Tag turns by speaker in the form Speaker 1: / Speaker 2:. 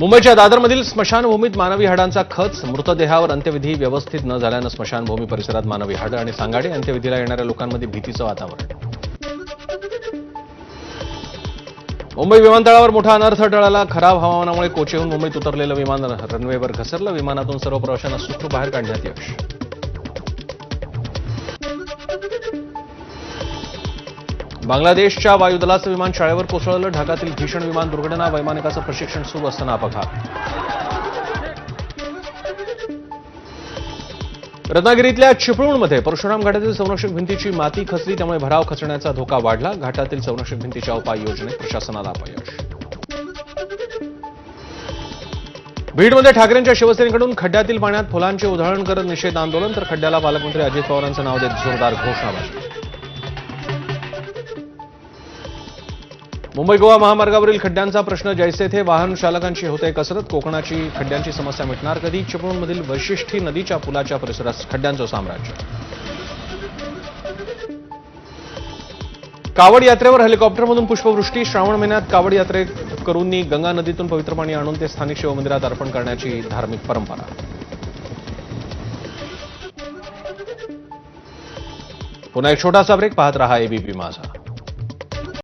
Speaker 1: मुंबईच्या दादरमधील स्मशानभूमीत मानवी हाडांचा खच मृतदेहावर अंत्यविधी व्यवस्थित न झाल्यानं स्मशानभूमी परिसरात मानवी हाडं आणि सांगाडे अंत्यविधीला येणाऱ्या लोकांमध्ये भीतीचं वातावरण. मुंबई विमानतळावर मोठा अनर्थ टळाला. खराब हवामानामुळे कोचीहून मुंबईत उतरलेलं विमान रनवेवर घसरलं. विमानातून सर्व प्रवाशांना सुखरूप बाहेर काढण्यात यश. बांगलादेशच्या वायुदलाचं विमान शाळेवर कोसळलं. ढाकातील भीषण विमान दुर्घटना वैमानिकाचं प्रशिक्षण सुरू असताना अपघात. रत्नागिरीतल्या चिपळूणमध्ये परशुराम घाटातील संरक्षक भिंतीची माती खचली त्यामुळे भराव खचण्याचा धोका वाढला. घाटातील संरक्षक भिंतीच्या उपाययोजनेत प्रशासनाला अपयश. बीडमध्ये ठाकरेंच्या शिवसेनेकडून खड्ड्यातील पाण्यात फुलांचे उधळण करत निषेध आंदोलन तर खड्ड्याला पालकमंत्री अजित पवारांचं नाव देत जोरदार घोषणाबाजी. मुंबई गोवा महामार्गावरील खड्ड्यांचा प्रश्न जैसे थे वाहन चालकांची होते कसरत कोकणाची खड्ड्यांची समस्या मिटणार कधी? चिपळूणमधील वैशिष्ठी नदीच्या पुलाच्या परिसरात खड्ड्यांचं साम्राज्य. कावड यात्रेवर हेलिकॉप्टरमधून पुष्पवृष्टी. श्रावण महिन्यात कावड यात्रेकरूंनी गंगा नदीतून पवित्र पाणी आणून ते स्थानिक शिवमंदिरात अर्पण करण्याची धार्मिक परंपरा. पुन्हा एक छोटासा ब्रेक पाहत रहा एबीपी माझा.